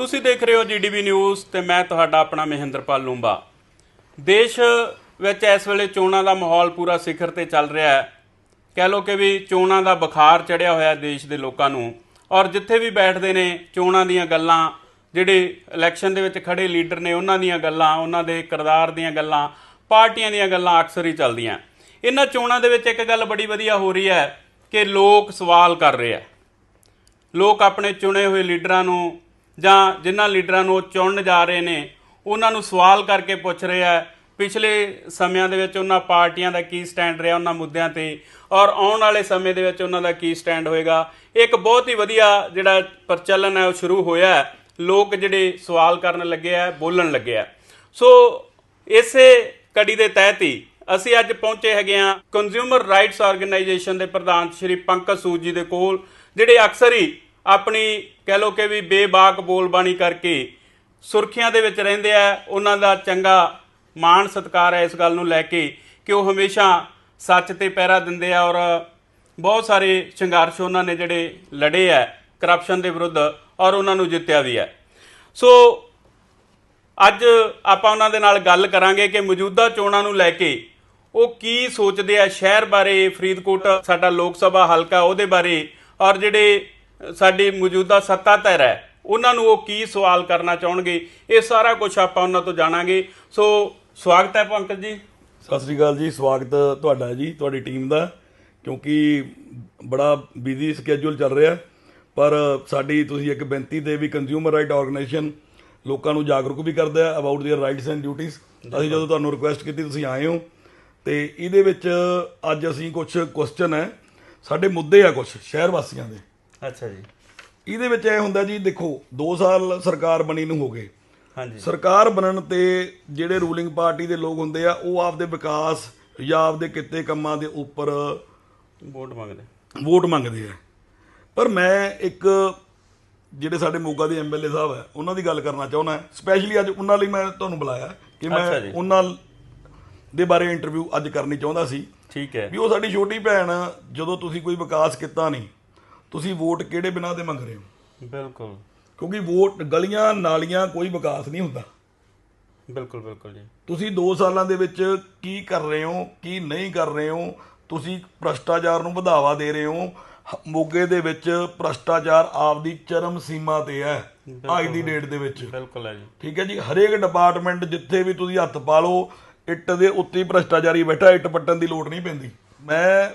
ਤੁਸੀਂ ਦੇਖ ਰਹੇ ਹੋ ਜੀਡੀਬੀ ਨਿਊਜ਼ ਤੇ ਮੈਂ ਤੁਹਾਡਾ ਆਪਣਾ ਮਹਿੰਦਰਪਾਲ ਲੂੰਬਾ। ਦੇਸ਼ ਵਿੱਚ ਇਸ ਵੇਲੇ ਚੋਣਾਂ ਦਾ ਮਾਹੌਲ ਪੂਰਾ ਸਿਖਰ ਤੇ ਚੱਲ ਰਿਹਾ ਹੈ। ਕਹਿ ਲੋ ਕਿ ਵੀ ਚੋਣਾਂ ਦਾ ਬੁਖਾਰ ਚੜਿਆ ਹੋਇਆ ਦੇਸ਼ ਦੇ ਲੋਕਾਂ ਨੂੰ ਔਰ ਜਿੱਥੇ ਵੀ ਬੈਠਦੇ ਨੇ ਚੋਣਾਂ ਦੀਆਂ ਗੱਲਾਂ, ਜਿਹੜੇ ਇਲੈਕਸ਼ਨ ਦੇ ਵਿੱਚ ਖੜੇ ਲੀਡਰ ਨੇ ਉਹਨਾਂ ਦੀਆਂ ਗੱਲਾਂ, ਉਹਨਾਂ ਦੇ ਕਿਰਦਾਰ ਦੀਆਂ ਗੱਲਾਂ, ਪਾਰਟੀਆਂ ਦੀਆਂ ਗੱਲਾਂ ਅਕਸਰ ਹੀ ਚੱਲਦੀਆਂ। ਇਹਨਾਂ ਚੋਣਾਂ ਦੇ ਵਿੱਚ ਇੱਕ ਗੱਲ ਬੜੀ ਵਧੀਆ ਹੋ ਰਹੀ ਹੈ ਕਿ ਲੋਕ ਸਵਾਲ ਕਰ ਰਹੇ ਆ ਲੋਕ ਆਪਣੇ ਚੁਣੇ ਹੋਏ ਲੀਡਰਾਂ ਨੂੰ ਜਾਂ ਜਿਨ੍ਹਾਂ ਲੀਡਰਾਂ ਨੂੰ ਉਹ ਚੁਣਨ ਜਾ ਰਹੇ ਨੇ, ਉਹਨਾਂ ਨੂੰ ਸਵਾਲ ਕਰਕੇ ਪੁੱਛ ਰਿਹਾ ਆ, ਪਿਛਲੇ ਸਮਿਆਂ ਦੇ ਵਿੱਚ ਉਹਨਾਂ ਪਾਰਟੀਆਂ ਦਾ ਕੀ ਸਟੈਂਡ ਰਿਹਾ, ਉਹਨਾਂ ਮੁੱਦਿਆਂ ਤੇ, ਔਰ ਆਉਣ ਵਾਲੇ ਸਮੇਂ ਦੇ ਵਿੱਚ ਉਹਨਾਂ ਦਾ ਕੀ ਸਟੈਂਡ ਹੋਏਗਾ। ਇੱਕ ਬਹੁਤ ਹੀ ਵਧੀਆ ਜਿਹੜਾ ਪ੍ਰਚਲਨ ਹੈ, ਉਹ ਸ਼ੁਰੂ ਹੋਇਆ ਹੈ। ਲੋਕ ਜਿਹੜੇ ਸਵਾਲ ਕਰਨ ਲੱਗੇ ਆ, ਬੋਲਣ ਲੱਗੇ ਆ। ਸੋ ਇਸੇ ਕੜੀ ਦੇ ਤਹਿਤ ਹੀ ਅਸੀਂ ਅੱਜ ਪਹੁੰਚੇ ਹੈਗੇ ਆ ਕੰਜ਼ਿਊਮਰ ਰਾਈਟਸ ਆਰਗੇਨਾਈਜੇਸ਼ਨ ਦੇ ਪ੍ਰਧਾਨ ਸ਼੍ਰੀ ਪੰਕਜ ਸੂਦ ਜੀ ਦੇ ਕੋਲ, ਜਿਹੜੇ ਅਕਸਰ ਹੀ ਆਪਣੀ ਕਹਿ ਲੋ ਕਿ ਵੀ ਬੇਬਾਕ ਬੋਲਬਾਣੀ ਕਰਕੇ ਸੁਰਖੀਆਂ ਦੇ ਵਿੱਚ ਰਹਿੰਦੇ ਆ, ਉਹਨਾਂ ਦਾ ਚੰਗਾ ਮਾਣ ਸਤਿਕਾਰ ਹੈ ਇਸ ਗੱਲ ਨੂੰ ਲੈ ਕੇ ਕਿ ਉਹ ਹਮੇਸ਼ਾ ਸੱਚ ਤੇ ਪਹਿਰਾ ਦਿੰਦੇ ਆ ਔਰ ਬਹੁਤ ਸਾਰੇ ਸੰਘਰਸ਼ ਉਹਨਾਂ ਨੇ ਜਿਹੜੇ ਲੜੇ ਆ ਕਰਪਸ਼ਨ ਦੇ ਵਿਰੁੱਧ ਔਰ ਉਹਨਾਂ ਨੂੰ ਜਿੱਤਿਆ ਵੀ ਹੈ ਸੋ ਅੱਜ ਆਪਾਂ ਉਹਨਾਂ ਦੇ ਨਾਲ ਗੱਲ ਕਰਾਂਗੇ ਕਿ ਮੌਜੂਦਾ ਚੋਣਾਂ ਨੂੰ ਲੈ ਕੇ ਉਹ ਕੀ ਸੋਚਦੇ ਆ। ਸ਼ਹਿਰ ਬਾਰੇ ਫਰੀਦਕੋਟ ਸਾਡਾ ਲੋਕ ਸਭਾ ਹਲਕਾ, ਉਹਦੇ ਬਾਰੇ ਔਰ ਜਿਹੜੇ ਸਾਡੀ ਮੌਜੂਦਾ ਸੱਤਾਧਰ ਹੈ ਉਹਨਾਂ ਨੂੰ ਉਹ ਕੀ ਸਵਾਲ ਕਰਨਾ ਚਾਹਣਗੇ ਇਹ ਸਾਰਾ ਕੁਝ ਆਪਾਂ ਉਹਨਾਂ ਤੋਂ ਜਾਣਾਂਗੇ ਸੋ ਸਵਾਗਤ ਹੈ ਪੰਕਜ ਜੀ ਸਤਿ ਸ੍ਰੀ ਅਕਾਲ ਜੀ ਸਵਾਗਤ ਤੁਹਾਡਾ ਜੀ ਤੁਹਾਡੀ ਟੀਮ ਦਾ ਕਿਉਂਕਿ ਬੜਾ ਬਿਜ਼ੀ ਸਕੇਜੂਲ ਚੱਲ ਰਿਹਾ ਪਰ ਸਾਡੀ ਤੁਸੀਂ ਇੱਕ ਬੇਨਤੀ ਤੇ ਵੀ ਕੰਜ਼ਿਊਮਰ ਰਾਈਟ ਆਰਗੇਨਾਈਜੇਸ਼ਨ ਲੋਕਾਂ ਨੂੰ ਜਾਗਰੂਕ ਵੀ ਕਰਦਾ ਹੈ ਅਬਾਊਟ देयर ਰਾਈਟਸ ਐਂਡ ਡਿਊਟੀਆਂ ਅਸੀਂ ਜਦੋਂ ਤੁਹਾਨੂੰ ਰਿਕੁਐਸਟ ਕੀਤੀ ਤੁਸੀਂ ਆਏ ਹੋ ਤੇ ਇਹਦੇ ਵਿੱਚ ਅੱਜ ਅਸੀਂ ਕੁਝ ਕੁਐਸਚਨ ਹੈ ਸਾਡੇ ਮੁੱਦੇ ਆ ਕੁਝ ਸ਼ਹਿਰ ਵਾਸੀਆਂ ਦੇ ਅੱਛਾ ਜੀ। ਇਹਦੇ ਵਿੱਚ ਇਹ ਹੁੰਦਾ ਜੀ ਦੇਖੋ 2 ਸਾਲ ਸਰਕਾਰ ਬਣੀ ਨੂੰ ਹੋ ਗਏ। ਹਾਂਜੀ। ਸਰਕਾਰ ਬਣਨ ਤੇ ਜਿਹੜੇ ਰੂਲਿੰਗ ਪਾਰਟੀ ਦੇ ਲੋਕ ਹੁੰਦੇ ਆ ਉਹ ਆਪਦੇ ਵਿਕਾਸ ਜਾਂ ਆਪਦੇ ਕਿੱਤੇ ਕੰਮਾਂ ਦੇ ਉੱਪਰ ਵੋਟ ਮੰਗਦੇ। ਵੋਟ ਮੰਗਦੇ ਆ। ਪਰ ਮੈਂ ਇੱਕ ਜਿਹੜੇ ਸਾਡੇ ਮੋਗਾ ਦੇ ਐਮਐਲਏ ਸਾਹਿਬ ਹੈ ਉਹਨਾਂ ਦੀ ਗੱਲ ਕਰਨਾ ਚਾਹੁੰਦਾ। ਸਪੈਸ਼ਲੀ ਅੱਜ ਉਹਨਾਂ ਲਈ ਮੈਂ ਤੁਹਾਨੂੰ ਬੁਲਾਇਆ ਕਿ ਮੈਂ। ਉਹਨਾਂ ਦੇ ਬਾਰੇ ਇੰਟਰਵਿਊ ਅੱਜ ਕਰਨੀ ਚਾਹੁੰਦਾ ਸੀ। ਠੀਕ ਹੈ। ਵੀ ਉਹ ਸਾਡੀ ਛੋਟੀ ਭੈਣ ਜਦੋਂ ਤੁਸੀਂ ਕੋਈ ਵਿਕਾਸ ਕੀਤਾ ਨਹੀਂ ਤੁਸੀਂ ਵੋਟ ਕਿਹੜੇ ਬਿਨਾਂ ਦੇ ਮੰਗ ਰਹੇ ਹੋ? ਬਿਲਕੁਲ। ਕਿਉਂਕਿ ਵੋਟ ਗਲੀਆਂ ਨਾਲੀਆਂ ਕੋਈ ਵਿਕਾਸ ਨਹੀਂ ਹੁੰਦਾ। ਬਿਲਕੁਲ ਬਿਲਕੁਲ ਜੀ। ਤੁਸੀਂ 2 ਸਾਲਾਂ ਦੇ ਵਿੱਚ ਕੀ ਕਰ ਰਹੇ ਹੋ ਕੀ ਨਹੀਂ ਕਰ ਰਹੇ ਹੋ? ਤੁਸੀਂ ਭ੍ਰਸ਼ਟਾਚਾਰ ਨੂੰ ਵਧਾਵਾ ਦੇ ਰਹੇ ਹੋ। ਮੋਗੇ ਦੇ ਵਿੱਚ ਭ੍ਰਸ਼ਟਾਚਾਰ ਆਪਦੀ ਚਰਮ ਸੀਮਾ ਤੇ ਹੈ ਅੱਜ ਦੀ ਡੇਟ ਦੇ ਵਿੱਚ। ਬਿਲਕੁਲ ਹੈ ਜੀ। ਠੀਕ ਹੈ ਜੀ? ਹਰੇਕ ਡਿਪਾਰਟਮੈਂਟ ਜਿੱਥੇ ਵੀ ਤੁਸੀਂ ਹੱਥ ਪਾ ਲਓ ਇੱਟ ਦੇ ਉੱਤੇ ਹੀ ਭ੍ਰਸ਼ਟਾਚਾਰੀ ਬੈਠਾ ਇੱਟ ਪੱਟਣ ਦੀ ਲੋੜ ਨਹੀਂ ਪੈਂਦੀ। ਮੈਂ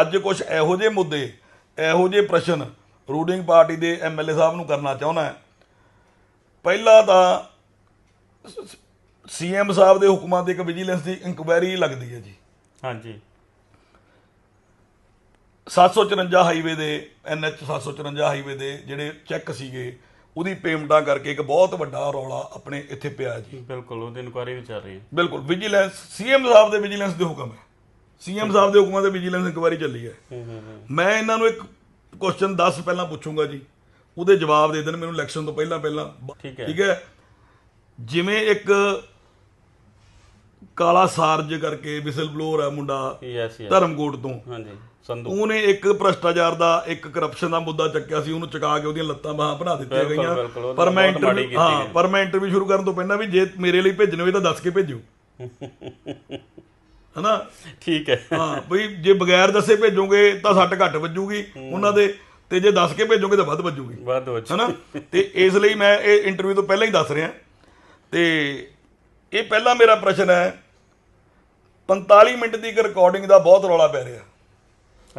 ਅੱਜ ਕੁਝ ਇਹੋ ਜਿਹੇ ਮੁੱਦੇ ਇਹੋ ਜਿਹੇ ਪ੍ਰਸ਼ਨ ਰੂਲਿੰਗ ਪਾਰਟੀ ਦੇ ਐਮਐਲਏ ਸਾਹਿਬ ਨੂੰ ਕਰਨਾ ਚਾਹੁੰਦਾ ਪਹਿਲਾ ਤਾਂ ਸੀਐਮ ਸਾਹਿਬ ਦੇ ਹੁਕਮਾਂ ਤੇ ਇੱਕ ਵਿਜੀਲੈਂਸ ਦੀ ਇਨਕੁਆਇਰੀ ਲੱਗਦੀ ਹੈ ਜੀ। ਹਾਂਜੀ। 754 ਹਾਈਵੇ ਦੇ ਐਨਐਚ 754 ਹਾਈਵੇ ਦੇ ਜਿਹੜੇ ਚੈੱਕ ਸੀਗੇ ਉਹਦੀ ਪੇਮੈਂਟਾਂ ਕਰਕੇ ਇੱਕ ਬਹੁਤ ਵੱਡਾ ਰੌਲਾ ਆਪਣੇ ਇੱਥੇ ਪਿਆ ਜੀ। ਬਿਲਕੁਲ ਉਹਦੀ ਇਨਕੁਆਰੀ ਵੀ ਚੱਲ ਰਹੀ ਹੈ। ਬਿਲਕੁਲ ਵਿਜੀਲੈਂਸ ਸੀਐਮ ਸਾਹਿਬ ਦੇ ਵਿਜੀਲੈਂਸ ਦੇ ਹੁਕਮ ਹੈ। ਸੀਐਮ ਸਾਹਿਬ ਦੇ ਹੁਕਮਾਂ ਤੇ ਵਿਜੀਲੈਂਸ ਇਨਕੁਆਇਰੀ ਚੱਲੀ ਹੈ। ਮੈਂ ਇਹਨਾਂ ਨੂੰ ਇੱਕ ਕੁਐਸਚਨ 10 ਪਹਿਲਾਂ ਪੁੱਛੂੰਗਾ ਜੀ। ਉਹਦੇ ਜਵਾਬ ਦੇ ਦੇਣ ਮੈਨੂੰ ਇਲੈਕਸ਼ਨ ਤੋਂ ਪਹਿਲਾਂ ਪਹਿਲਾਂ। ਠੀਕ ਹੈ। ਜਿਵੇਂ ਇੱਕ ਕਾਲਾ ਸਾਰਜ ਕਰਕੇ ਵਿਸਲ ਬਲੋਰ ਹੈ ਮੁੰਡਾ ਧਰਮਕੋਟ ਤੋਂ। ਹਾਂਜੀ ਸੰਧੂ। ਉਹਨੇ ਇੱਕ ਭ੍ਰਸ਼ਟਾਚਾਰ ਦਾ ਇੱਕ ਕਰਪਸ਼ਨ ਦਾ ਮੁੱਦਾ ਚੱਕਿਆ ਸੀ ਉਹਨੂੰ ਚਕਾ ਕੇ ਉਹਦੀਆਂ ਲੱਤਾਂ ਬਾਹਾਂ ਬਣਾ ਦਿੱਤੀਆਂ ਗਈਆਂ। ਪਰ ਮੈਂ ਇੰਟਰਵਿਊ ਹਾਂ। ਪਰ ਮੈਂ ਇੰਟਰਵਿਊ ਸ਼ੁਰੂ ਕਰਨ ਤੋਂ ਪਹਿਲਾਂ ਵੀ ਜੇ ਮੇਰੇ ਲਈ ਭੇਜਣੇ ਹੋਵੇ ਤਾਂ ਦੱਸ ਕੇ ਭੇਜੋ। ਹਨਾ? ਠੀਕ ਹੈ। ਹਾਂ ਬਈ ਜੇ ਬਗੈਰ ਦੱਸੇ ਭੇਜੋਗੇ ਤਾਂ ਸੱਟ ਘੱਟ ਵੱਜੂਗੀ ਉਹਨਾਂ ਦੇ ਤੇ ਜੇ ਦੱਸ ਕੇ ਭੇਜੋਗੇ ਤਾਂ ਵੱਧ ਵੱਜੂਗੀ। ਵੱਧ ਹੋ ਹਨਾ? ਤੇ ਇਸ ਲਈ ਮੈਂ ਇਹ ਇੰਟਰਵਿਊ ਤੋਂ ਪਹਿਲਾਂ ਹੀ ਦੱਸ ਰਿਹਾ। ਤੇ ਇਹ ਪਹਿਲਾ ਮੇਰਾ ਪ੍ਰਸ਼ਨ ਹੈ 45 ਮਿੰਟ ਦੀ ਇੱਕ ਰਿਕਾਰਡਿੰਗ ਦਾ ਬਹੁਤ ਰੌਲਾ ਪੈ ਰਿਹਾ।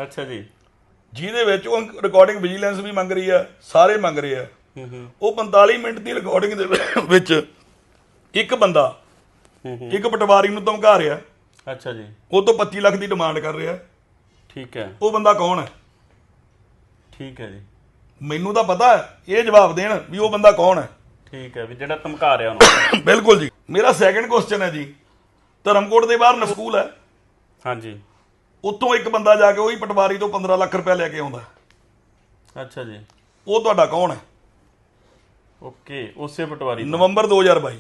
ਅੱਛਾ ਜੀ। ਜਿਹਦੇ ਵਿੱਚ ਉਹ ਰਿਕਾਰਡਿੰਗ ਵਿਜੀਲੈਂਸ ਵੀ ਮੰਗ ਰਹੀ ਹੈ ਸਾਰੇ ਮੰਗ ਰਹੇ ਆ। ਉਹ 45 ਮਿੰਟ ਦੀ ਰਿਕਾਰਡਿੰਗ ਦੇ ਵਿੱਚ ਇੱਕ ਬੰਦਾ ਇੱਕ ਪਟਵਾਰੀ ਨੂੰ ਧਮਕਾ ਰਿਹਾ। ਅੱਛਾ ਜੀ। ਉਹ ਤੋਂ 25 ਲੱਖ ਦੀ ਡਿਮਾਂਡ ਕਰ ਰਿਹਾ। ਠੀਕ ਹੈ। ਉਹ ਬੰਦਾ ਕੌਣ ਹੈ? ਠੀਕ ਹੈ ਜੀ। ਮੈਨੂੰ ਤਾਂ ਪਤਾ ਇਹ ਜਵਾਬ ਦੇਣ ਵੀ ਉਹ ਬੰਦਾ ਕੌਣ ਹੈ। ਠੀਕ ਹੈ ਵੀ ਜਿਹੜਾ ਧਮਕਾ ਰਿਹਾ ਉਹਨੂੰ। ਬਿਲਕੁਲ ਜੀ। ਮੇਰਾ ਸੈਕੰਡ ਕੁਐਸਚਨ ਹੈ ਜੀ। ਧਰਮਕੋਟ ਦੇ ਬਾਹਰ ਸਕੂਲ ਹੈ। ਹਾਂਜੀ। ਉੱਥੋਂ ਇੱਕ ਬੰਦਾ ਜਾ ਕੇ ਉਹੀ ਪਟਵਾਰੀ ਤੋਂ 15 ਲੱਖ ਰੁਪਏ ਲੈ ਕੇ ਆਉਂਦਾ। ਅੱਛਾ ਜੀ। ਉਹ ਤੁਹਾਡਾ ਕੌਣ ਹੈ? ਓਕੇ ਉਸੇ ਪਟਵਾਰੀ ਨਵੰਬਰ 2022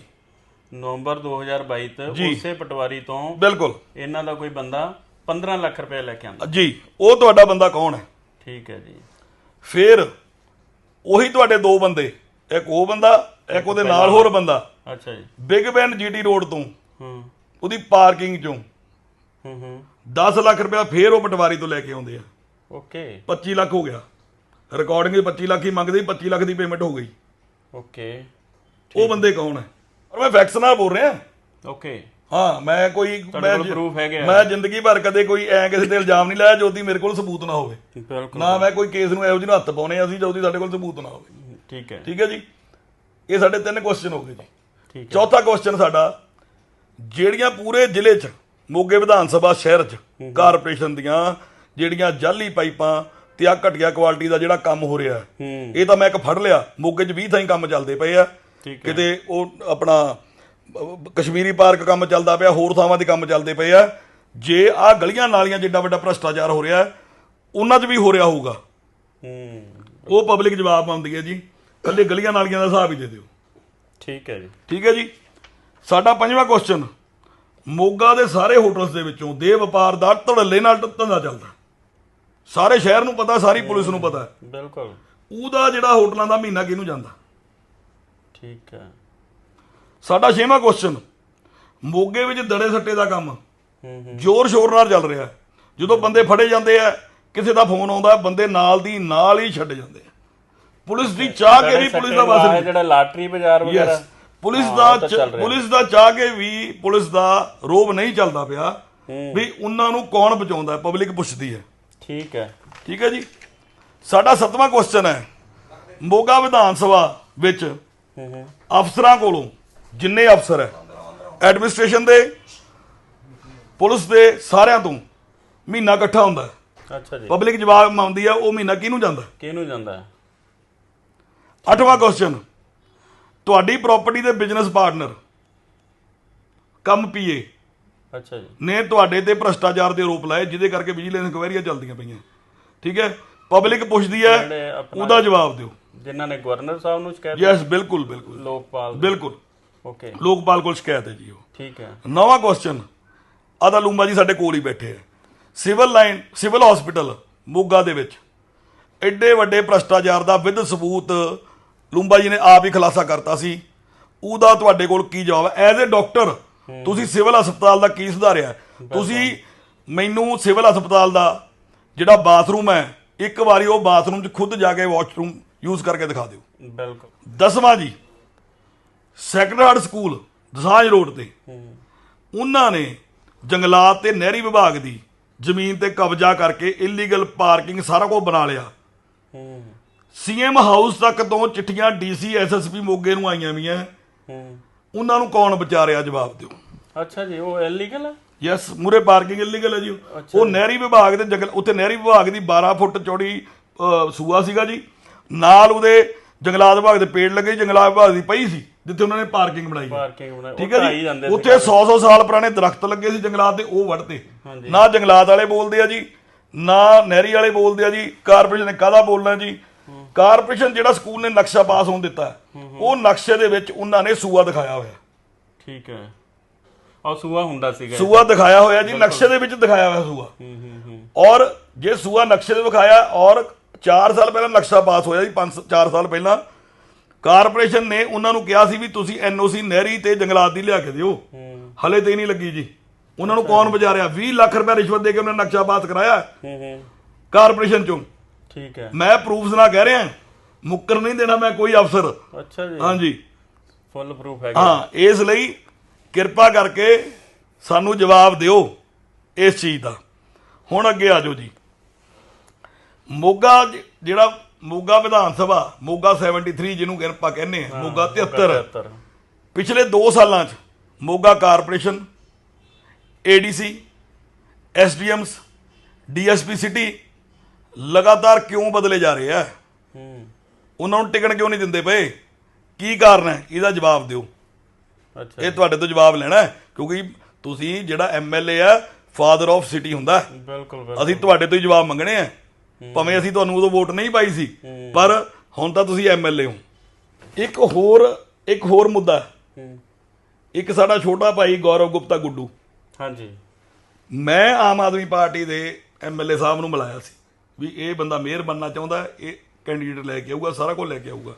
ਨਵੰਬਰ 2022 ਤੇ ਜੀ। ਉਸੇ ਪਟਵਾਰੀ ਤੋਂ ਬਿਲਕੁਲ। ਇਹਨਾਂ ਦਾ ਕੋਈ ਬੰਦਾ 15 ਲੱਖ ਰੁਪਏ ਲੈ ਕੇ ਆਂਦਾ ਜੀ ਉਹ ਤੁਹਾਡਾ ਬੰਦਾ ਕੌਣ ਹੈ? ਠੀਕ ਹੈ ਜੀ। ਫਿਰ ਉਹੀ ਤੁਹਾਡੇ ਦੋ ਬੰਦੇ ਇੱਕ ਉਹ ਬੰਦਾ ਇੱਕ ਉਹਦੇ ਨਾਲ ਹੋਰ ਬੰਦਾ। ਅੱਛਾ ਜੀ। ਬਿਗ ਬੈਨ ਜੀਟੀ ਰੋਡ ਤੋਂ। ਹੂੰ। ਉਹਦੀ ਪਾਰਕਿੰਗ ਚੋਂ। ਹੂੰ ਹੂੰ। 10 ਲੱਖ ਰੁਪਇਆ ਫੇਰ ਉਹ ਪਟਵਾਰੀ ਤੋਂ ਲੈ ਕੇ ਆਉਂਦੇ ਆ। ਓਕੇ। 25 ਲੱਖ ਹੋ ਗਿਆ। ਰਿਕਾਰਡਿੰਗ 25 ਲੱਖ ਹੀ ਮੰਗਦੇ ਸੀ, 25 ਲੱਖ ਦੀ ਪੇਮੈਂਟ ਹੋ ਗਈ। ਓਕੇ। ਉਹ ਬੰਦੇ ਕੌਣ ਹੈ? ਔਰ ਮੈਂ ਨਾਲ ਬੋਲ ਰਿਹਾ। ਓਕੇ ਹਾਂ ਮੈਂ ਕੋਈ ਤੁਹਾਡੇ ਕੋਲ proof ਹੈਗੇ ਆ? ਮੈਂ ਜ਼ਿੰਦਗੀ ਭਰ ਕਦੇ ਕੋਈ ਐ ਕਿਸੇ ਤੇ ਇਲਜ਼ਾਮ ਨਹੀਂ ਲਾਇਆ ਜੋਦੀ ਮੇਰੇ ਕੋਲ ਸਬੂਤ ਨਾ ਹੋਵੇ। ਬਿਲਕੁਲ। ਨਾ ਮੈਂ ਕੋਈ ਕੇਸ ਨੂੰ ਇਹੋ ਜਿਹੇ ਨੂੰ ਹੱਥ ਪਾਉਣੇ ਅਸੀਂ ਜੋਦੀ ਸਾਡੇ ਕੋਲ ਸਬੂਤ ਨਾ ਹੋਵੇ। ਠੀਕ ਹੈ। ਠੀਕ ਹੈ ਜੀ? ਇਹ ਸਾਡੇ ਤਿੰਨ ਕੁਐਸਚਨ ਹੋ ਗਏ ਜੀ। ਠੀਕ ਹੈ। ਚੌਥਾ ਕੁਐਸਚਨ ਸਾਡਾ ਜਿਹੜੀਆਂ ਪੂਰੇ ਜ਼ਿਲ੍ਹੇ 'ਚ ਮੋਗੇ ਵਿਧਾਨ ਸਭਾ ਸ਼ਹਿਰ 'ਚ ਕਾਰਪੋਰੇਸ਼ਨ ਦੀਆਂ ਜਿਹੜੀਆਂ ਜਾਲੀ ਪਾਈਪਾਂ ਤੇ ਆ ਘਟੀਆ ਕੁਆਲਿਟੀ ਦਾ ਜਿਹੜਾ ਕੰਮ ਹੋ ਰਿਹਾ ਹੂੰ। ਇਹ ਤਾਂ ਮੈਂ ਇੱਕ ਫੜ ਲਿਆ ਮੋਗੇ 'ਚ 20 ਥਾਈਂ ਕੰਮ ਚੱਲਦੇ ਪਏ ਆ। ਕਿਤੇ ਉਹ ਆਪਣਾ ਕਸ਼ਮੀਰੀ ਪਾਰਕ ਕੰਮ ਚੱਲਦਾ ਪਿਆ ਹੋਰ ਥਾਵਾਂ ਦੇ ਕੰਮ ਚੱਲਦੇ ਪਏ ਆ। ਜੇ ਆ ਗਲੀਆਂ ਨਾਲੀਆਂ ਜਿੱਡਾ ਵੱਡਾ ਭ੍ਰਸ਼ਟਾਚਾਰ ਹੋ ਰਿਹਾ ਉਹਨਾਂ 'ਚ ਵੀ ਹੋ ਰਿਹਾ ਹੋਊਗਾ। ਹੂੰ। ਉਹ ਪਬਲਿਕ ਜਵਾਬ ਮੰਗਦੀ ਹੈ ਜੀ ਕੱਲੇ ਗਲੀਆਂ ਨਾਲੀਆਂ ਦਾ ਹਿਸਾਬ ਹੀ ਦੇ ਦਿਓ। ਠੀਕ ਹੈ ਜੀ। ਠੀਕ ਹੈ ਜੀ? ਸਾਡਾ ਪੰਜਵਾਂ ਕੁਐਸਚਨ ਮੋਗਾ ਦੇ ਸਾਰੇ ਹੋਟਲਸ ਦੇ ਵਿੱਚੋਂ ਦੇ ਵਪਾਰ ਦਾ ਧੜੱਲੇ ਨਾਲ ਧੰਦਾ ਚੱਲਦਾ। ਸਾਰੇ ਸ਼ਹਿਰ ਨੂੰ ਪਤਾ ਸਾਰੀ ਪੁਲਿਸ ਨੂੰ ਪਤਾ। ਬਿਲਕੁਲ। ਉਹਦਾ ਜਿਹੜਾ ਹੋਟਲਾਂ ਦਾ ਮਹੀਨਾ ਕਿਹਨੂੰ ਜਾਂਦਾ? ਠੀਕ ਹੈ। ਸਾਡਾ ਛੇਵਾਂ ਕੁਐਸਚਨ ਮੋਗੇ ਵਿੱਚ ਦੜੇ ਸੱਟੇ ਦਾ ਕੰਮ। ਹੂੰ ਹੂੰ। ਜ਼ੋਰ ਸ਼ੋਰ ਨਾਲ ਚੱਲ ਰਿਹਾ। ਜਦੋਂ ਬੰਦੇ ਫੜੇ ਜਾਂਦੇ ਆ ਕਿਸੇ ਦਾ ਫੋਨ ਆਉਂਦਾ ਬੰਦੇ ਨਾਲ ਦੀ ਨਾਲ ਹੀ ਛੱਡ ਜਾਂਦੇ ਆ। ਪੁਲਿਸ ਦੀ ਚਾਹ ਕੇ ਵੀ ਪੁਲਿਸ ਦਾ ਵਸ ਨਹੀਂ ਜਿਹੜਾ ਲਾਟਰੀ ਬਾਜ਼ਾਰ ਵਗੈਰਾ। ਪੁਲਿਸ ਦਾ। ਪੁਲਿਸ ਦਾ ਚਾਹ ਕੇ ਵੀ ਪੁਲਿਸ ਦਾ ਰੋਬ ਨਹੀਂ ਚੱਲਦਾ ਪਿਆ। ਵੀ ਉਹਨਾਂ ਨੂੰ ਕੌਣ ਬਚਾਉਂਦਾ ਪਬਲਿਕ ਪੁੱਛਦੀ ਹੈ। ਠੀਕ ਹੈ। ਠੀਕ ਹੈ ਜੀ। ਸਾਡਾ ਸੱਤਵਾਂ ਕੁਐਸਚਨ ਹੈ। ਮੋਗਾ ਵਿਧਾਨ ਸਭਾ ਵਿੱਚ ਅਫਸਰਾਂ ਕੋਲੋਂ ਜਿੰਨੇ ਅਫਸਰ ਹੈ ਐਡਮਿਨਿਸਟ੍ਰੇਸ਼ਨ ਦੇ ਪੁਲਿਸ ਦੇ ਸਾਰਿਆਂ ਤੋਂ ਮਹੀਨਾ ਇਕੱਠਾ ਹੁੰਦਾ ਹੈ। ਅੱਛਾ ਜੀ। ਪਬਲਿਕ ਜਵਾਬ ਮੰਗਦੀ ਆ ਉਹ ਮਹੀਨਾ ਕਿਹਨੂੰ ਜਾਂਦਾ ਕਿਹਨੂੰ ਜਾਂਦਾ? ਅੱਠਵਾਂ ਕੁਐਸਚਨ ਤੁਹਾਡੀ ਪ੍ਰਾਪਰਟੀ ਦੇ ਬਿਜ਼ਨਸ ਪਾਰਟਨਰ ਕੰਮ ਪੀਏ ਅੱਛਾ ਜੀ। ਨੇ ਤੁਹਾਡੇ ਤੇ ਭ੍ਰਸ਼ਟਾਚਾਰ ਦੇ ਆਰੋਪ ਲਾਏ ਜਿਹਦੇ ਕਰਕੇ ਵਿਜੀਲੈਂਸ ਇਨਕੁਆਇਰੀਆਂ ਚੱਲਦੀਆਂ ਪਈਆਂ। ਠੀਕ ਹੈ? ਪਬਲਿਕ ਪੁੱਛਦੀ ਹੈ ਉਹਦਾ ਜਵਾਬ ਦਿਓ। ਜਿਨ੍ਹਾਂ ਨੇ ਗਵਰਨਰ ਸਾਹਿਬ ਨੂੰ ਸ਼ਿਕਾਇਤ ਯੈਸ ਬਿਲਕੁਲ ਬਿਲਕੁਲ। ਲੋਕਪਾਲ ਬਿਲਕੁਲ। ਓਕੇ ਲੋਕਪਾਲ ਕੋਲ ਸ਼ਿਕਾਇਤ ਹੈ ਜੀ ਉਹ। ਠੀਕ ਹੈ। ਨਵਾਂ ਕੁਐਸਚਨ ਆਦਾ ਲੂੰਬਾ ਜੀ ਸਾਡੇ ਕੋਲ ਹੀ ਬੈਠੇ ਆ civil line civil hospital Moga ਦੇ ਵਿੱਚ। ਐਡੇ ਵੱਡੇ ਭ੍ਰਸ਼ਟਾਚਾਰ ਦਾ ਵਿਦ ਸਬੂਤ ਲੂੰਬਾ ਜੀ ਨੇ ਆਪ ਹੀ ਖੁਲਾਸਾ ਕਰਤਾ ਸੀ। ਉਹਦਾ ਤੁਹਾਡੇ ਕੋਲ ਕੀ ਜਵਾਬ ਹੈ? ਐਜ਼ ਅ ਡਾਕਟਰ ਤੁਸੀਂ ਸਿਵਲ ਹਸਪਤਾਲ ਦਾ ਕੀ ਸੁਧਾਰਿਆ? ਤੁਸੀਂ ਮੈਨੂੰ ਸਿਵਲ ਹਸਪਤਾਲ ਦਾ ਜਿਹੜਾ ਬਾਥਰੂਮ ਹੈ ਇੱਕ ਵਾਰੀ ਉਹ ਬਾਥਰੂਮ 'ਚ ਖੁਦ ਜਾ ਕੇ ਵਾਸ਼ਰੂਮ ਯੂਜ਼ ਕਰਕੇ ਦਿਖਾ ਦਿਓ। ਬਿਲਕੁਲ। ਦਸਵਾਂ ਜੀ Sacred Heart school Dosanjh road ਤੇ। ਉਹਨਾਂ ਨੇ ਜੰਗਲਾਤ ਤੇ ਨਹਿਰੀ ਵਿਭਾਗ ਦੀ ਜ਼ਮੀਨ ਤੇ ਕਬਜ਼ਾ ਕਰਕੇ ਇਲੀਗਲ ਪਾਰਕਿੰਗ ਸਾਰਾ ਕੁਝ ਬਣਾ ਲਿਆ। ਹੂੰ। ਸੀਐਮ ਹਾਊਸ ਤੱਕ ਤੋਂ ਚਿੱਠੀਆਂ ਡੀਸੀ ਐਸਐਸਪੀ ਮੋਗੇ ਨੂੰ ਆਈਆਂ ਵੀਆਂ। ਹੂੰ। ਉਹਨਾਂ ਨੂੰ ਕੌਣ ਬਚਾ ਰਿਹਾ ਜਵਾਬ ਦਿਓ। ਅੱਛਾ ਜੀ ਉਹ ਇਲੀਗਲ ਹੈ ਯੈਸ ਮੂਰੇ ਪਾਰਕਿੰਗ ਇਲੀਗਲ ਹੈ ਜੀ। ਉਹ। ਨਹਿਰੀ ਵਿਭਾਗ ਦੇ ਜੰਗਲ ਉੱਥੇ ਨਹਿਰੀ ਵਿਭਾਗ ਦੀ 12 ਫੁੱਟ ਚੌੜੀ ਸੂਆ ਸੀਗਾ ਜੀ। ਨਾਲ ਉਹਦੇ ਜੰਗਲਾਤ ਵਿਭਾਗ ਦੇ ਪੇੜ ਲੱਗੇ ਜੰਗਲਾਤ ਵਿਭਾਗ ਦੀ ਪਈ ਸੀ ਜਿੱਥੇ ਉਹਨਾਂ ਨੇ ਪਾਰਕਿੰਗ ਬਣਾਈ। ਪਾਰਕਿੰਗ ਠੀਕ ਹੈ ਜੀ? ਉੱਥੇ 100 100 ਸਾਲ ਪੁਰਾਣੇ ਦਰਖਤ ਲੱਗੇ ਸੀ ਜੰਗਲਾਤ ਦੇ ਉਹ ਵੱਢਤੇ। ਨਾ ਜੰਗਲਾਤ ਵਾਲੇ ਬੋਲਦੇ ਆ ਜੀ ਨਾ ਨਹਿਰੀ ਵਾਲੇ ਬੋਲਦੇ ਆ ਜੀ ਕਾਰਪੋਰੇਸ਼ਨ ਨੇ ਕਾਹਦਾ ਬੋਲਣਾ ਜੀ? ਕਾਰਪੋਰੇਸ਼ਨ ਜਿਹੜਾ ਸਕੂਲ ਨੇ ਨਕਸ਼ਾ ਪਾਸ ਹੋਣ ਦਿੱਤਾ ਉਹ ਨਕਸ਼ੇ ਦੇ ਵਿੱਚ ਉਹਨਾਂ ਨੇ ਸੂਆ ਦਿਖਾਇਆ ਹੋਇਆ। ਠੀਕ ਹੈ। ਉਹ ਸੂਆ ਹੁੰਦਾ ਸੀਗਾ ਸੂਆ ਦਿਖਾਇਆ ਹੋਇਆ ਜੀ ਨਕਸ਼ੇ ਦੇ ਵਿੱਚ ਦਿਖਾਇਆ ਹੋਇਆ ਸੂਆ। ਹੂੰ ਹੂੰ ਹੂੰ। ਔਰ ਜੇ ਸੂਆ ਨਕਸ਼ੇ ਤੇ ਵਿਖਾਇਆ ਔਰ 4 ਸਾਲ ਪਹਿਲਾਂ ਨਕਸ਼ਾ ਪਾਸ ਹੋਇਆ ਜੀ 5 4 ਸਾਲ ਪਹਿਲਾਂ। ਕਾਰਪੋਰੇਸ਼ਨ ਨੇ ਉਹਨਾਂ ਨੂੰ ਕਿਹਾ ਸੀ ਵੀ ਤੁਸੀਂ ਐਨਓਸੀ ਨਹਿਰੀ ਤੇ ਜੰਗਲਾਤ ਦੀ ਲਿਆ ਕੇ ਦਿਓ। ਹਲੇ ਤੇ ਨਹੀਂ ਲੱਗੀ ਜੀ। ਉਹਨਾਂ ਨੂੰ ਕੌਣ ਵਿਚਾਰਿਆ 20 ਲੱਖ ਰੁਪਏ ਰਿਸ਼ਵਤ ਦੇ ਕੇ ਉਹਨਾਂ ਨੇ ਨਕਸ਼ਾ ਪਾਸ ਕਰਾਇਆ। ਹੂੰ ਹੂੰ। ਕਾਰਪੋਰੇਸ਼ਨ ਚੋਂ। ਠੀਕ ਹੈ। ਮੈਂ ਪ੍ਰੂਫਸ ਨਾਲ ਕਹਿ ਰਿਹਾ ਮੁੱਕਰ ਨਹੀਂ ਦੇਣਾ ਮੈਂ ਕੋਈ ਅਫਸਰ। ਅੱਛਾ ਜੀ। ਹਾਂਜੀ। ਫੁੱਲ ਪ੍ਰੂਫ ਹੈਗਾ। ਹਾਂ ਇਸ ਲਈ ਕਿਰਪਾ ਕਰਕੇ ਸਾਨੂੰ ਜਵਾਬ ਦਿਓ ਇਸ ਚੀਜ਼ ਦਾ। ਹੁਣ ਅੱਗੇ ਆ ਜਾਓ ਜੀ। ਮੋਗਾ ਜ- ਜਿਹੜਾ ਮੋਗਾ ਵਿਧਾਨ ਸਭਾ ਮੋਗਾ 73 ਜਿਹਨੂੰ ਕਿ ਆਪਾਂ ਕਹਿੰਦੇ ਆ ਮੋਗਾ 73 73 ਪਿਛਲੇ 2 ਸਾਲਾਂ 'ਚ Moga corporation ADC SDMs DSP city ਲਗਾਤਾਰ ਕਿਉਂ ਬਦਲੇ ਜਾ ਰਹੇ ਆ? ਹੂੰ। ਉਹਨਾਂ ਨੂੰ ਟਿਕਣ ਕਿਉਂ ਨਹੀਂ ਦਿੰਦੇ ਪਏ? ਕੀ ਕਾਰਨ ਹੈ? ਇਹਦਾ ਜਵਾਬ ਦਿਓ। ਅੱਛਾ ਇਹ ਤੁਹਾਡੇ ਤੋਂ ਜਵਾਬ ਲੈਣਾ ਹੈ, ਕਿਉਂਕਿ ਤੁਸੀਂ ਜਿਹੜਾ ਐਮਐਲਏ ਆ ਫਾਦਰ ਆਫ ਸਿਟੀ ਹੁੰਦਾ ਹੈ। ਬਿਲਕੁਲ ਬਿਲਕੁਲ। ਅਸੀਂ ਤੁਹਾਡੇ ਤੋਂ ਹੀ ਜਵਾਬ ਮੰਗਣੇ ਆ ਭਾਵੇਂ ਅਸੀਂ ਤੁਹਾਨੂੰ ਉਦੋਂ ਵੋਟ ਨਹੀਂ ਪਾਈ ਸੀ ਪਰ ਹੁਣ ਤਾਂ ਤੁਸੀਂ ਐਮਐਲਏ ਹੋ। ਇੱਕ ਹੋਰ ਇੱਕ ਹੋਰ ਮੁੱਦਾ ਇੱਕ ਸਾਡਾ ਛੋਟਾ ਭਾਈ ਗੌਰਵ ਗੁਪਤਾ ਗੁੱਡੂ। ਹਾਂਜੀ। ਮੈਂ ਆਮ ਆਦਮੀ ਪਾਰਟੀ ਦੇ ਐਮਐਲਏ ਸਾਹਿਬ ਨੂੰ ਮਿਲਾਇਆ ਸੀ ਵੀ ਇਹ ਬੰਦਾ ਮੇਅਰ ਬਣਨਾ ਚਾਹੁੰਦਾ ਇਹ ਕੈਂਡੀਡੇਟ ਲੈ ਕੇ ਆਊਗਾ ਸਾਰਾ ਕੁਝ ਲੈ ਕੇ ਆਊਗਾ।